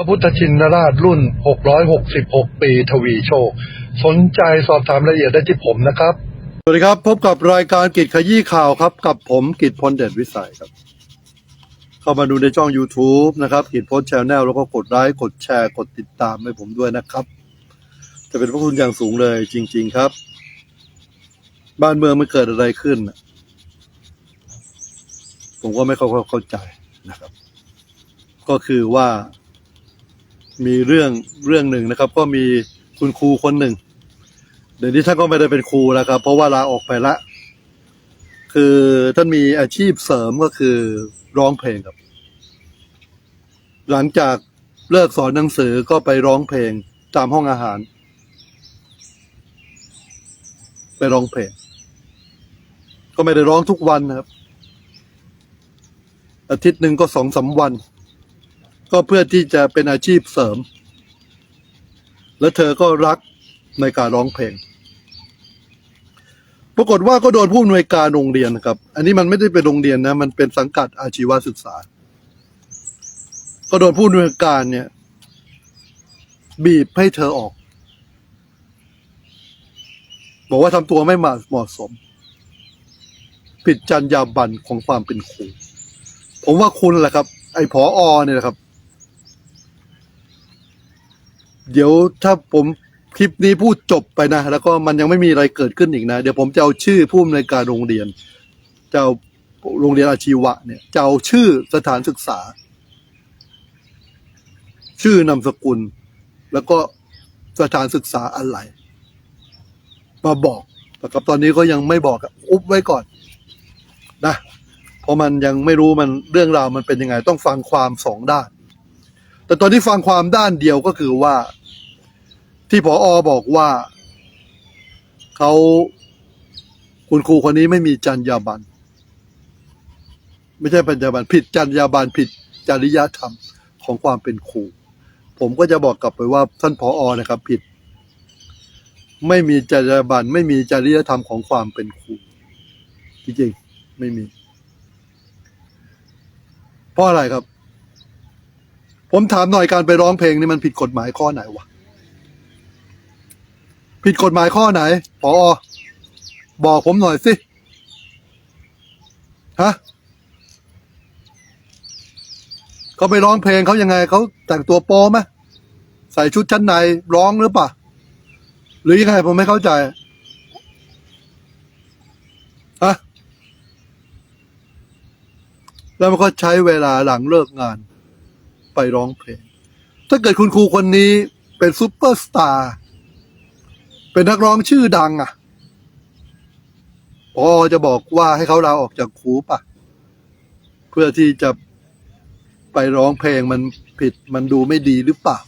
พระพุทธชินราชรุ่น 666 ปีทวีโชค สนใจสอบถามรายละเอียดได้ที่ผมนะครับ สวัสดีครับ พบกับรายการกิจขยี้ข่าวครับ กับผมกิจพลเดชวิสัยครับ เข้ามาดูในช่อง YouTube นะครับ กิจพลชแนลแล้วก็กดไลค์กดแชร์กดติดตามให้ผมด้วยนะครับ จะเป็นพระคุณอย่างสูงเลยจริง ๆครับ บ้านเมืองมันเกิดอะไรขึ้น ผมก็ไม่เข้าเข้าใจนะครับ ก็คือว่า มีเรื่องเรื่องหนึ่งนะครับ ก็มีคุณครูคนหนึ่ง เดี๋ยวนี้ท่านก็ไม่ได้เป็นครูแล้วครับ เพราะว่าลาออกไปละ คือท่านมีอาชีพเสริมก็คือร้องเพลงครับ หลังจากเลิกสอนหนังสือก็ไปร้องเพลงตามห้องอาหาร ไปร้องเพลง ก็ไม่ได้ร้องทุกวันนะครับ อาทิตย์หนึ่งก็สองสามวัน ก็เพื่อที่จะเป็นอาชีพเสริม และเธอก็รักในการร้องเพลง ปรากฏว่าก็โดนผู้อำนวยการโรงเรียนนะครับ อันนี้มันไม่ได้เป็นโรงเรียนนะ มันเป็นสังกัดอาชีวศึกษา ก็โดนผู้อำนวยการเนี่ย บีบให้เธอออก บอกว่าทำตัวไม่เหมาะสม ผิดจรรยาบรรณของความเป็นครูผมว่าคุณแหละครับ ไอ้ผออเนี่ยนะครับ เดี๋ยวถ้าผมคลิปนี้พูดจบไปนะ แล้วก็มันยังไม่มีอะไรเกิดขึ้นอีกนะ เดี๋ยวผมจะเอาชื่อผู้อำนวยการโรงเรียนจะเอาโรงเรียนอาชีวะเนี่ยจะเอาชื่อสถานศึกษา ชื่อนามสกุล แล้วก็สถานศึกษาอะไรมาบอกแต่กับตอนนี้ก็ยังไม่บอกอะอุบไว้ก่อนนะเพราะมันยังไม่รู้มันเรื่องราวมันเป็นยังไง ต้องฟังความสองด้าน แต่ตอนที่ฟังความด้านเดียวก็คือว่า ที่ผออบอกว่าเขาคุณครูคนนี้ไม่มีจรรยาบรรณไม่ใช่ปัญญาบรรณผิดจรรยาบรรณผิดจริยธรรมของความเป็นครู ผมก็จะบอกกลับไปว่าท่านผออนะครับ ผิด ไม่มีจรรยาบรรณไม่มีจริยธรรมของความเป็นครูจริงๆไม่มี เพราะอะไรครับ ผมถามหน่อยการไปร้องเพลงนี่มันผิดกฎหมายข้อไหนวะ ผิดกฎหมายข้อไหนพอบอกผมหน่อยสิ ฮะเขาไปร้องเพลงเขายังไง เขาแต่งตัวโป๊ไหมใส่ชุดชั้นในร้องหรือเปล่า หรือยังไงผมไม่เข้าใจ ฮะ แล้วมันก็ใช้เวลาหลังเลิกงาน ไปร้องเพลง ถ้าเกิดคุณครูคนนี้เป็นซูเปอร์สตาร์ เป็นนักร้องชื่อดังอะพอจะบอกว่าให้เขาลาออกจากครูป่ะ เพื่อที่จะไปร้องเพลงมันผิดมันดูไม่ดีหรือเปล่า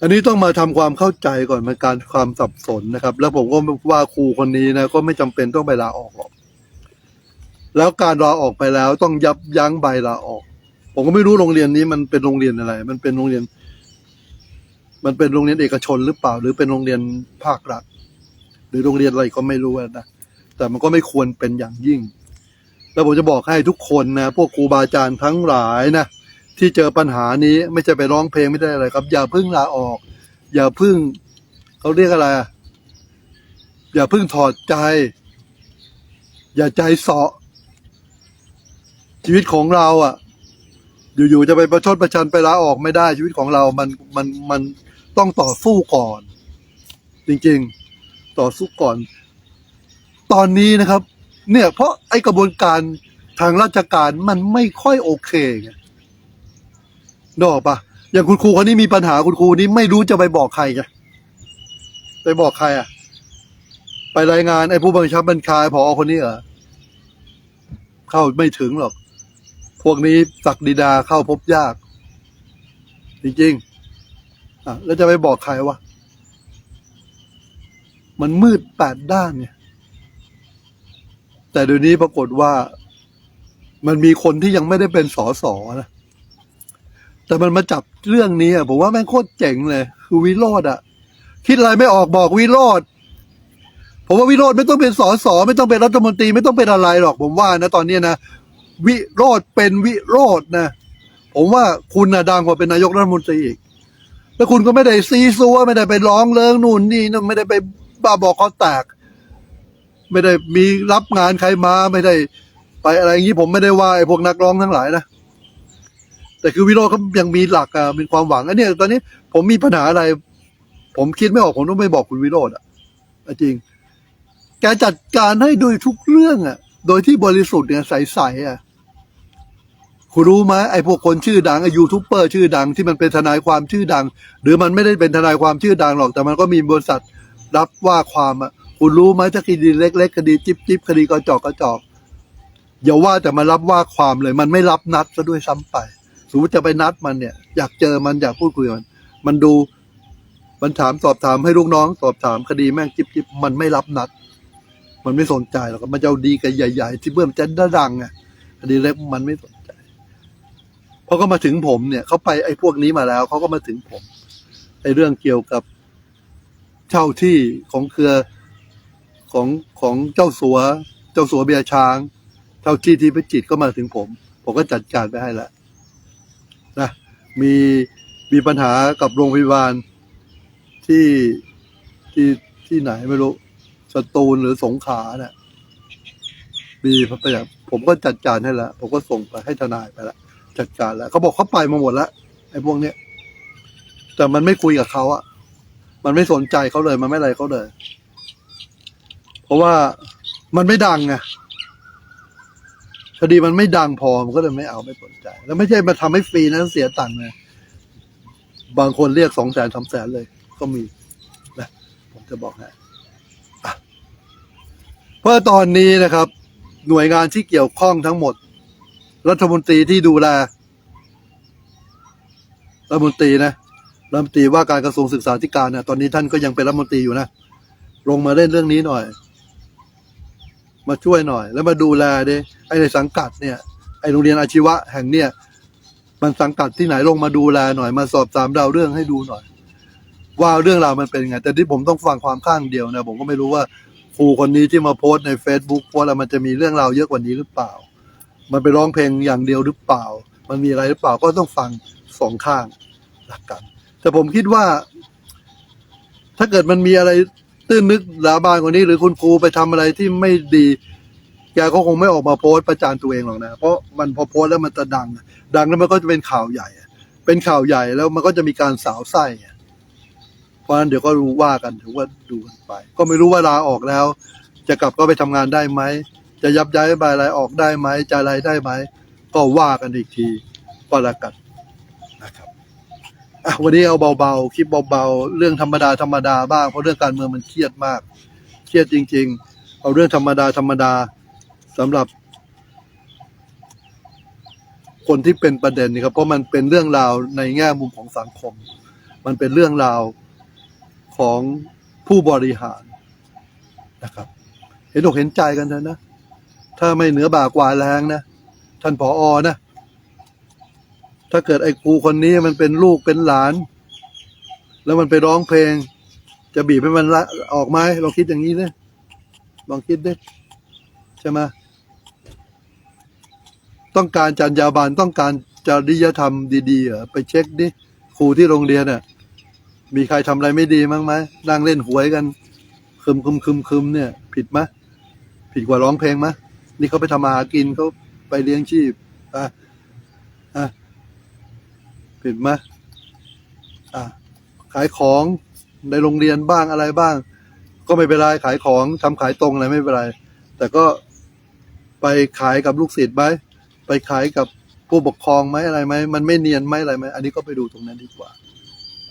อันนี้ต้องมาทำความเข้าใจก่อนมันการความสับสนนะครับ แล้วผมก็ว่าครูคนนี้นะก็ไม่จำเป็นต้องไปลาออกหรอกแล้วการลาออกไปแล้วต้องยับยั้งใบลาออก ผมก็ไม่รู้โรงเรียนนี้มันเป็นโรงเรียนอะไร มันเป็นโรงเรียน มันเป็นโรงเรียนเอกชนหรือเปล่า หรือเป็นโรงเรียนภาครัฐ หรือโรงเรียนอะไรก็ไม่รู้นะแต่มันก็ไม่ควรเป็นอย่างยิ่ง แล้วผมจะบอกให้ทุกคนนะพวกครูบาอาจารย์ทั้งหลายนะที่เจอปัญหานี้ไม่ใช่ไปร้องเพลงไม่ได้อะไรครับ อย่าพึ่งลาออก อย่าพึ่งเขาเรียกอะไร อย่าพึ่งถอดใจ อย่าใจเสาะชีวิตของเราอะ อยู่ๆจะไปประชดประชันไปลาออกไม่ได้ชีวิตของเรา มันมันมัน ต้องต่อสู้ก่อน จริงๆ ต่อสู้ก่อน ตอนนี้นะครับ เนี่ย เพราะไอ้กระบวนการทางราชการมันไม่ค่อยโอเคไงนออกปะอย่างคุณครูคนนี้มีปัญหาคุณครูนี้ไม่รู้จะไปบอกใครไงไปบอกใครอะ ไปรายงานไอ้ผู้บังคับบัญชาพอคนนี้เหรอเข้าไม่ถึงหรอก พวกนี้ศักดิดาเข้าพบยาก จริงๆ อะแล้วจะไปบอกใครวะ มันมืดแปดด้านเนี่ย แต่เดี๋ยวนี้ปรากฏว่ามันมีคนที่ยังไม่ได้เป็นสอสอนะ แต่มันมาจับเรื่องนี้อะผมว่าแม่งโคตรเจ๋งเลย คือวิโรดอะ คิดอะไรไม่ออกบอกวิโรดผมว่าวิโรดไม่ต้องเป็นสอสอไม่ต้องเป็นรัฐมนตรีไม่ต้องเป็นอะไรหรอก ผมว่านะตอนนี้นะวิโรธเป็นวิโรธนะ ผมว่าคุณน่ะดังกว่าเป็นนายกรัฐมนตรีอีก แล้วคุณก็ไม่ได้ซีซัวไม่ได้ไปร้องเริงนู่นนี่นะไม่ได้ไปบ้าบอกคอแตก ไม่ได้มีรับงานใครมาไม่ได้ ไปอะไรอย่างนี้ผมไม่ได้ว่าไอ้พวกนักร้องทั้งหลายนะแต่คือวิโรจน์เขายังมีหลักอะมีความหวังอันนี้ตอนนี้ผมมีปัญหาอะไร ผมคิดไม่ออกผมต้องไปบอกคุณวิโรจน์อะจริง แกจัดการให้โดยทุกเรื่องอะ โดยที่บริสุทธิ์เนี่ยใสๆอะ คุณรู้ไหมไอ้พวกคนชื่อดังไอ้ยูทูบเบอร์ชื่อดังที่มันเป็นทนายความชื่อดัง หรือมันไม่ได้เป็นทนายความชื่อดังหรอกแต่มันก็มีบริษัทรับว่าความอะคุณรู้ไหมถ้าคดีเล็กๆคดีจิ๊บจิ๊บคดีกระจอกกระจอกอย่าว่าแต่มารับว่าความเลย มันไม่รับนัดซะด้วยซ้ำไป สมมติจะไปนัดมันเนี่ย อยากเจอมันอยากพูดคุยกับมัน มันดูมันถามสอบถามให้ลูกน้อง สอบถามคดีแม่งจิบจิบมันไม่รับนัด มันไม่สนใจหรอกมันจะดีกับใหญ่ ๆ ที่เพื่อมันจะดังอะคดีเล็กมันไม่สน พอก็มาถึงผมเนี่ยเขาไปไอ้พวกนี้มาแล้วเขาก็มาถึงผมไอ้เรื่องเกี่ยวกับเช่าที่ของเครือของของเจ้าสัว เจ้าสัวเบียช้างเท่าที่ที่พิจิตก็มาถึงผม ผมก็จัดการไปให้แล้วนะมีมีปัญหากับโรงพยาบาลที่ที่ที่ไหนไม่รู้สตูลหรือสงขลาเนี่ยมีพยาผมก็จัดการให้ล้วผมก็ส่งไปให้ทนายไปล้ว จัดการแล้วเขาบอกเขาไปมาหมดแล้วไอ้พวกเนี้ยแต่มันไม่คุยกับเขาอะมันไม่สนใจเขาเลย มันไม่อะไรเขาเลย เพราะว่ามันไม่ดังไงคดีมันไม่ดังพอมันก็เลยไม่เอาไม่สนใจ แล้วไม่ใช่มาทำให้ฟรีนะเสียตังค์นะบางคนเรียกสองแสนสามแสนเลย ก็มีนะผมจะบอกให้อะเพราะตอนนี้นะครับ หน่วยงานที่เกี่ยวข้องทั้งหมด รัฐมนตรีที่ดูแลรัฐมนตรีนะรัฐมนตรีว่าการกระทรวงศึกษาธิการเนะตอนนี้ท่านก็ยังเป็นรัฐมนตรีอยู่นะลงมาเล่นเรื่องนี้หน่อย มาช่วยหน่อย แล้วมาดูแลดิไอ้ในสังกัดเนี่ยไอ้โรงเรียนอาชีวะแห่งเนี่ยมันสังกัดที่ไหนลงมาดูแลหน่อยมาสอบถามดาวเรื่องให้ดูหน่อย ว่าเรื่องราวมันเป็นไง แต่ที่ผมต้องฟังความข้างเดียวนะผมก็ไม่รู้ว่าครูคนนี้ที่มาโพสต์ใน Facebook โพสต์แล้วมันจะมีเรื่องราวเยอะกว่านี้หรือเปล่า มันไปร้องเพลงอย่างเดียวหรือเปล่า มันมีอะไรหรือเปล่าก็ต้องฟังสองข้างหลักกันแต่ผมคิดว่า ถ้าเกิดมันมีอะไรตื้นนึกหลาบานกว่านี้ หรือคุณครูไปทำอะไรที่ไม่ดีแกก็คงไม่ออกมาโพสต์ประจานตัวเองหรอกนะ เพราะมันพอโพสต์แล้วมันจะดัง ดังแล้วมันก็จะเป็นข่าวใหญ่ เป็นข่าวใหญ่แล้วมันก็จะมีการสาวไส้เพราะนั้นเดี๋ยวก็รู้ว่ากันถือว่าดูกันไป ก็ไม่รู้ว่าลาออกแล้ว จะกลับก็ไปทำงานได้ไหม จะยับย้ายใบอะไรออกได้ไหมจะอะไรได้ไหมก็ว่ากันอีกทีก็แล้วกันนะครับอะวันนี้เอาเบาๆคลิปเบาๆเรื่องธรรมดาธรรมดาบ้างเพราะเรื่องการเมืองมันเครียดมาก เครียดจริง ๆ เอาเรื่องธรรมดาธรรมดาสำหรับ คนที่เป็นประเด็นนี่ครับเพราะมันเป็นเรื่องราวในแง่มุมของสังคม มันเป็นเรื่องราวของผู้บริหารนะครับ เห็นอกเห็นใจกันเถอะนะ ถ้าไม่เหนือบ่ากว่าแรงนะ ท่านผออนะ ถ้าเกิดไอ้ครูคนนี้มันเป็นลูกเป็นหลาน แล้วมันไปร้องเพลง จะบีบให้มันละออกไหมลองคิดอย่างนี้นะลองคิดดิใช่ไหมต้องการจรรยาบรรณต้องการจริยธรรมดีๆเหรอไปเช็คดิครูที่โรงเรียนน่ะ มีใครทำอะไรไม่ดีมั้งไหมนั่งเล่นหวยกันคึมคึมคึมคึมเนี่ย ผิดไหมผิดกว่าร้องเพลงไหม นี่เขาไปทำมาหากินเขาไปเลี้ยงชีพอะอะผิดไหมอะขายของในโรงเรียนบ้างอะไรบ้าง ก็ไม่เป็นไรขายของทำขายตรงอะไรไม่เป็นไร แต่ก็ไปขายกับลูกศิษย์ไหมไปขายกับผู้ปกครองไหมอะไรไหมมันไม่เนียนไหมอะไรไหมอันนี้ก็ไปดูตรงนั้นดีกว่า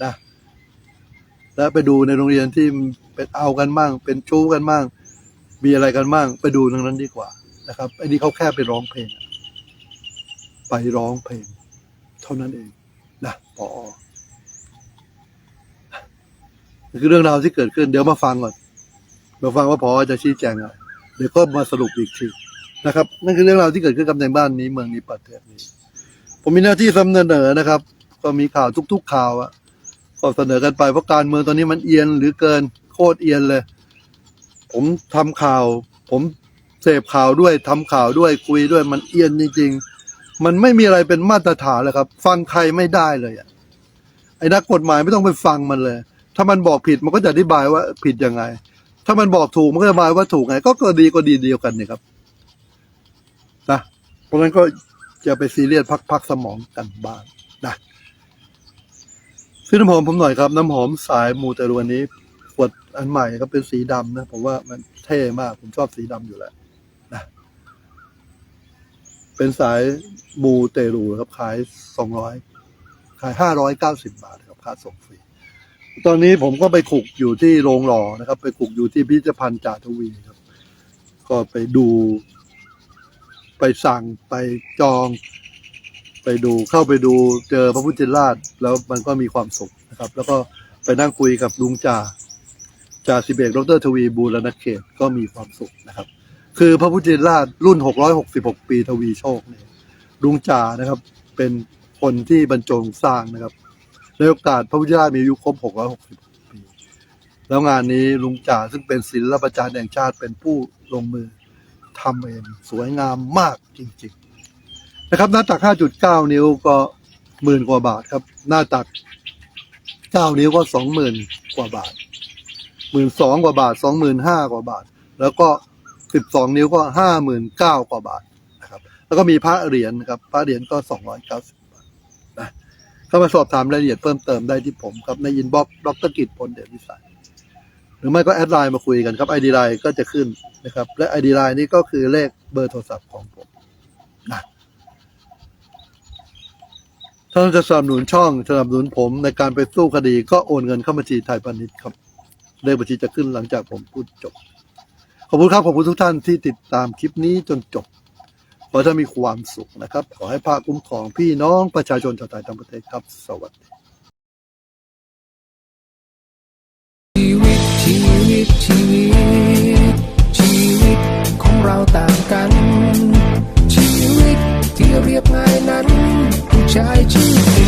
นะแล้วไปดูในโรงเรียนที่เป็นเอากันบ้างเป็นชู้กันบ้างมีอะไรกันบ้างไปดูตรงนั้นดีกว่า นะครับ อันนี้เขาแค่ไปร้องเพลง ไปร้องเพลง เท่านั้นเองนะปอนี่คือเรื่องราวที่เกิดขึ้น เดี๋ยวมาฟังก่อน มาฟังว่าพอจะชี้แจงอะไรเดี๋ยวก็มาสรุปอีกทีนะครับ นั่นคือเรื่องราวที่เกิดขึ้นกับในบ้านนี้เมืองนี้ประเทศนี้ ผมมีหน้าที่เสนอนะครับ ก็มีข่าวทุก ๆ ข่าวอะก็เสนอกันไปเพราะการเมืองตอนนี้มันเอียนหรือเกินโคตรเอียนเลย ผมทำข่าว ผม เสพข่าวด้วยทำข่าวด้วยคุยด้วยมันเอียนจริง ๆ มันไม่มีอะไรเป็นมาตรฐานเลยครับ ฟังใครไม่ได้เลยอะไอ้นักกฎหมายไม่ต้องไปฟังมันเลย ถ้ามันบอกผิดมันก็จะอธิบายว่าผิดยังไง ถ้ามันบอกถูกมันก็จะบายว่าถูกไง ก็ก็ดีก็ดีเดียวกันนี่ครับนะเพราะฉะนั้นก็จะไปซีเรียสพักพักสมองกันบ้างนะซื้อน้ำหอมผมหน่อยครับ น้ำหอมสายมูเตรวันนี้ขวดอันใหม่ก็เป็นสีดำนะผมว่ามันเท่มาก ผมชอบสีดำอยู่แล้ว เป็นสายมูเตรูครับขายสองร้อยขายห้าร้อยเก้าสิบาทครับค่าส่งฟรี ตอนนี้ผมก็ไปขุกอยู่ที่โรงหล่อนะครับ ไปขุกอยู่ที่พิพิธภัณฑ์จ่าทวีครับ ก็ไปดู ไปสั่งไปจอง ไปดูเข้าไปดูเจอพระพุทธเจ้าชแล้วมันก็มีความสุขนะครับ แล้วก็ไปนั่งคุยกับลุงจ่าจ่าสิบเอกดรทวีบูรณเขตก็มีความสุขนะครับ คือพระพุทธราชรุ่น 666 ปีทวีโชคเนี่ยลุงจ่านะครับ เป็นคนที่บรรจงสร้างนะครับในโอกาสพระพุทธราชมีอายุครบ 666 ปี แล้วงานนี้ลุงจ่าซึ่งเป็นศิลปาจารย์แห่งชาติเป็นผู้ลงมือทำเองสวยงามมากจริงๆ นะครับ หน้าตัก 5.9 นิ้วก็หมื่นกว่าบาทครับ หน้าตัก 9 นิ้วก็ 20,000 กว่าบาทหมื่นสองกว่าบาท 25,000 กว่าบาท แล้วก็ 12นิ้วก็59,000กว่าบาทนะครับ แล้วก็มีพระเหรียญนะครับพระเหรียญก็290บาทนะเข้ามาสอบถามรายละเอียดเพิ่มเติมได้ที่ผมครับในอินบ็อกซ์ดรกิจพลเดชวิสัยหรือไม่ก็แอดไลน์มาคุยกันครับไอดีไลน์ก็จะขึ้นนะครับ และไอดีไลน์นี้ก็คือเลขเบอร์โทรศัพท์ของผมนะถ้าจะสนับสนุนช่องสนับสนุนผมในการไปสู้คดีก็โอนเงินเข้าบัญชีไทยพาณิชย์ครับเลขบัญชีจะขึ้นหลังจากผมพูดจบ ขอบคุณครับขอบคุณทุกท่านที่ติดตามคลิปนี้จนจบขอให้ท่านมีความสุขนะครับ ขอให้พระคุ้มครองพี่น้องประชาชนชาวไทยทั้งประเทศครับ สวัสดีชีวิตชีวิตชีวิตชีวิตของเราต่างกัน ชีวิตที่เรียบง่ายนั้นผู้ชายชื่อ